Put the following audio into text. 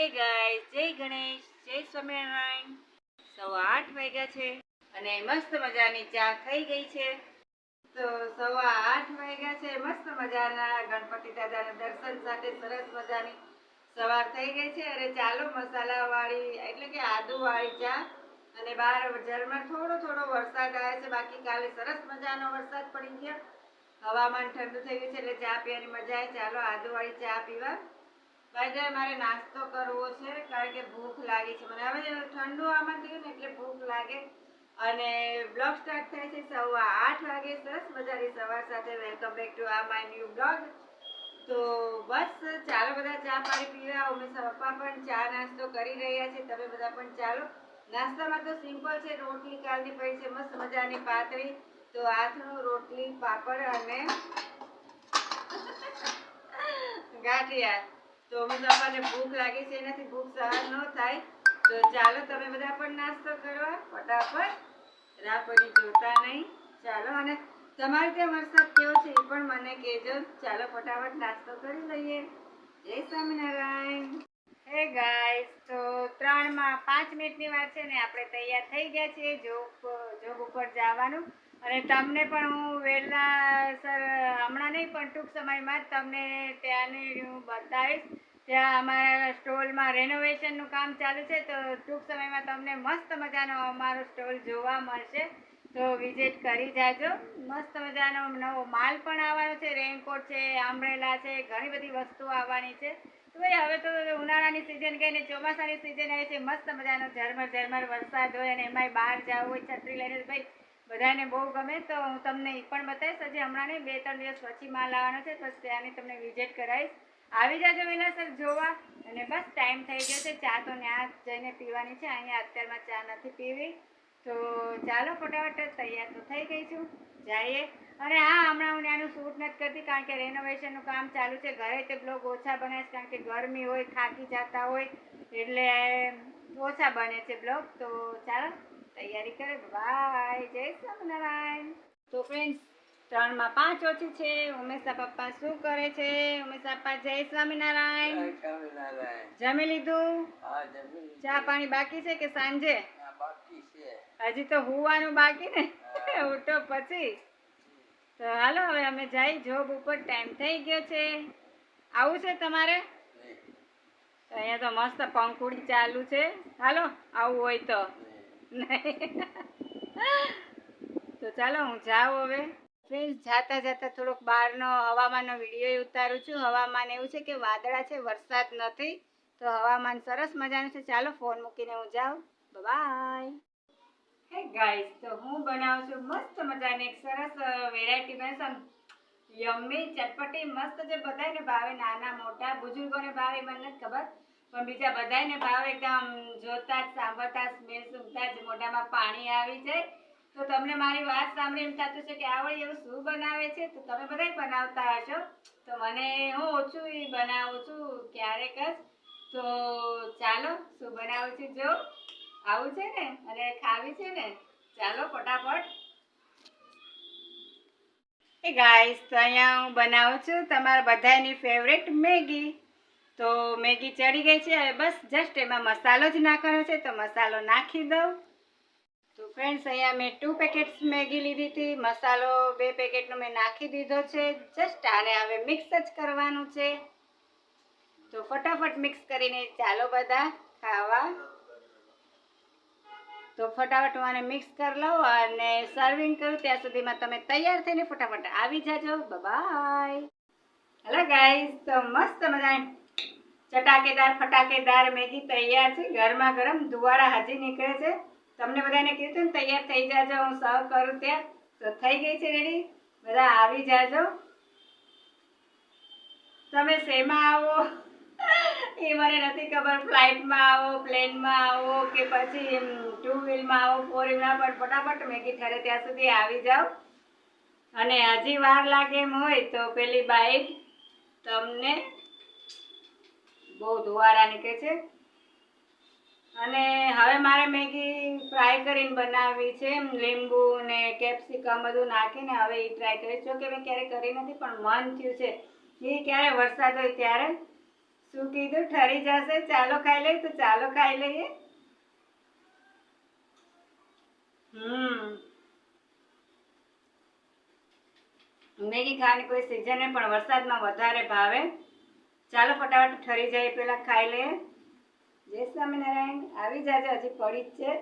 હે ગાય જય ગણેશ, જય સ્વામિનારાયણ. સવા આઠ વાગ્યા છે અને મસ્ત મજાની ચા થઈ ગઈ છે. તો સવા આઠ વાગ્યા છે, મસ્ત મજાના ગણપતિ દાદાના દર્શન સાથે સરસ મજાની સવાર થઈ ગઈ છે. અને ચાલો મસાલાવાળી, એટલે કે આદુવાળી ચા. અને બહાર ઝરમર થોડો થોડો વરસાદ આવે છે, બાકી કાલે સરસ મજાનો વરસાદ પડી ગયો. હવામાન ઠંડુ થઈ ગયું છે, એટલે ચા પીવાની મજા આવે. ચાલો આદુવાળી ચા પીવા. ભાઈ મારે નાસ્તો કરવો છે, કારણ કે ભૂખ લાગી છે. મને હવે ઠંડુ આમાં થયું ને એટલે ભૂખ લાગે. અને બ્લોગ સ્ટાર્ટ થાય છે સવા આઠ વાગે, સરસ મજાની સવાર સાથે. વેલકમ બેક ટુ આ માય ન્યૂ બ્લોગ તો બસ, ચાલો બધા ચા પાણી પીવા ઉમેશા પપ્પા પણ ચા નાસ્તો કરી રહ્યા છે. તમે બધા પણ ચાલો. નાસ્તામાં તો સિમ્પલ છે, રોટલી, કાલની પડી છે, મસ્ત મજાની પાતળી. તો આથણું રોટલી, પાપડ અને ગાંઠિયા. તો આપણને ભૂખ લાગી છે, એનાથી ભૂખ સહન ન થાય. તો ચાલો તમે બધા પણ નાસ્તો કરવા ફટાફટ. રાહ પડી જોતા નહીં. ચાલો, અને તમારે ત્યાં વરસાદ કેવો છે એ પણ મને કહેજો. ચાલો, ફટાફટ નાસ્તો કરી લઈએ. જય સ્વામિનારાયણ. હે ગાઈસ તો ત્રણમાં પાંચ મિનિટની વાર છે ને આપણે તૈયાર થઈ ગયા છીએ જોબ જોબ ઉપર જવાનું. અને તમને પણ હું વહેલા, સર, હમણાં નહીં, પણ ટૂંક સમયમાં જ તમને ત્યાંની હું બતાવીશ. ત્યાં અમારા સ્ટોલમાં રેનોવેશનનું કામ ચાલુ છે, તો ટૂંક સમયમાં તમને મસ્ત મજાનો અમારો સ્ટોલ જોવા મળશે. તો વિઝિટ કરી જાજો. મસ્ત મજાનો નવો માલ પણ આવવાનો છે રેનકોટ છે આંબરેલા છે, ઘણી બધી વસ્તુઓ આવવાની છે. તો ભાઈ હવે તો ઉનાળાની સિઝન ગઈ ને ચોમાસાની સિઝન આવી છે, મસ્ત મજાનો ઝરમર ઝરમર વરસાદ હોય અને એમાંય બહાર જવું હોય, છત્રી લઈને ભાઈ બધાને બહુ ગમે. તો હું તમને એ પણ બતાવીશ, હજી હમણાં નહીં બે ત્રણ દિવસ પછી માલ આવવાનો છે બસ ત્યાંની તમને વિઝિટ કરાવીશ. આવી જાજો વેલા સર, જોવા. અને બસ ટાઈમ થઈ ગયો છે, ચા તો ત્યાં જઈને પીવાની છે, અહીંયા અત્યારમાં ચા નથી પીવી. તો ચાલો ફટાફટ તૈયાર તો થઈ ગઈ છું. જઈએ. અને હા, હમણાં હું ત્યાંનું કરતી કારણ કે રેનોવેશનનું કામ ચાલુ છે. ઘરે તે બ્લોગ ઓછા બને છે કારણ કે ગરમી હોય થાકી જતા હોય એટલે ઓછા બને છે બ્લોગ તો ચાલો તૈયારી કરે. બાય જય સ્વામિનારાયણ. તો ફ્રેન્ડ્સ ત્રણમાં પાંચ ઓછી છે. ઉમેશા પપ્પા શું કરે છે? ઉમેશા પપ્પા જય સ્વામિનારાયણ. સ્વામિનારાયણ. જમી લીધું? હા, જમી લીધું. ચા પાણી બાકી છે કે સાંજે? આ બાકી છે. હજી તો હોવાનું બાકી ને. ઉઠો પછી. તો હાલો, હવે અમે જઈ જોબ ઉપર ટાઈમ થઈ ગયો છે. આવું છે તમારે? અહીંયા તો મસ્ત પંખુડી ચાલુ છે. હાલો, આવું હોય તો. તો ચાલો, હું જાઉં હવે. ફ્રેન્ડ જાતા જાતા થોડોક બહારનો હવામાનનો વીડિયો ઉતારું છું. હવામાન એવું છે કે વાદળા છે, વરસાદ નથી. તો હવામાન સરસ મજાનું છે. ચાલો ફોન મૂકીને હું જાઉં. બાય હે ગાઈસ તો હું બનાવું છું મસ્ત મજાની એક સરસ વેરાયટી બનશે યમ્મી ચટપટી, મસ્ત જે બધાયને ભાવે, નાના, મોટા, બુજુર્ગોને ભાવે મને નથી ખબર. પણ બીજા બધાને ભાવે એકદમ જોતા જ, સાંભળતા સ્મેલ સુંઘતા જ, મોઢામાં પાણી આવી જાય. તો તમને મારી વાત સાંભળી એમ થતું છે કે આવડી એવું શું બનાવે છે? તો તમે બધાય બનાવતા હશો. તો મને હું ઓછું એ બનાવું છું ક્યારેક જ. તો ચાલો, શું બનાવું છું જો. આવું છે ને? અને ખાવી છે ને? ચાલો ફટાફટ. એ ગાઈસ તો અહીંયા હું બનાવું છું તમારા બધાની ફેવરેટ મેગી. તો મેગી ચડી ગઈ છે. હવે બસ જસ્ટ એમાં મસાલો જ નાખવાનો છે, તો મસાલો નાખી દઉં. તો ફ્રેન્ડ્સ અહીંયા મેં ટુ પેકેટ્સ મેગી લીધી હતી. મસાલો બે પેકેટનો મેં નાખી દીધો છે. જસ્ટ આને હવે મિક્સ જ કરવાનું છે. તો ફટાફટ મિક્સ કરીને ચાલો બધા ખાવા. તો ફટાફટ હું મિક્સ કરી લઉં અને સર્વિંગ કરું ત્યાં સુધીમાં તમે તૈયાર થઈને ફટાફટ આવી જાજો. બાય હલો ગાઈઝ તો મસ્ત મજાની ચટાકેદાર, ફટાકેદાર મેગી તૈયાર છે. ગરમા ગરમ ધુવાળા હાજી નીકળે છે. તમને બધાને કીધું ને, તૈયાર થઈ જાજો. હું સર્વ કરું ત્યાં. તો થઈ ગઈ છે રેડી બધા આવી જાજો. તમે શેમાં આવો? એ મને નથી ખબર, ફ્લાઇટમાં આવો, પ્લેનમાં આવો કે પછી ટુ વ્હીલમાં આવો ફોર વ્હીલમાં પણ ફટાફટ મેગી ઠરે ત્યાં સુધી આવી જાઓ. અને હજી વાર લાગે એમ હોય તો પેલી બાઈક તમને બહુ ધુવાડા નીકળે છે. અને હવે મારે મેગી ફ્રાય કરીને બનાવવી છે લીંબુ ને કેપ્સિકમ બધું નાખીને હવે એ ટ્રાય કરીશ જો કે મેં ક્યારેય કરી નથી, પણ મન થયું છે. એ ક્યારે વરસાદ હોય ત્યારે શું કીધું? ઠરી જશે? ચાલો ખાઈ લઈએ તો ચાલો ખાઈ લઈએ. મેગી ખાવાની કોઈ સિઝન પણ વરસાદમાં વધારે ભાવે. ચાલો ફટાફટ ઠરી જાય પેલા ખાઈ લઈએ. જય સ્વામિનારાયણ. આવી જાજો, હજી પડી જ છે.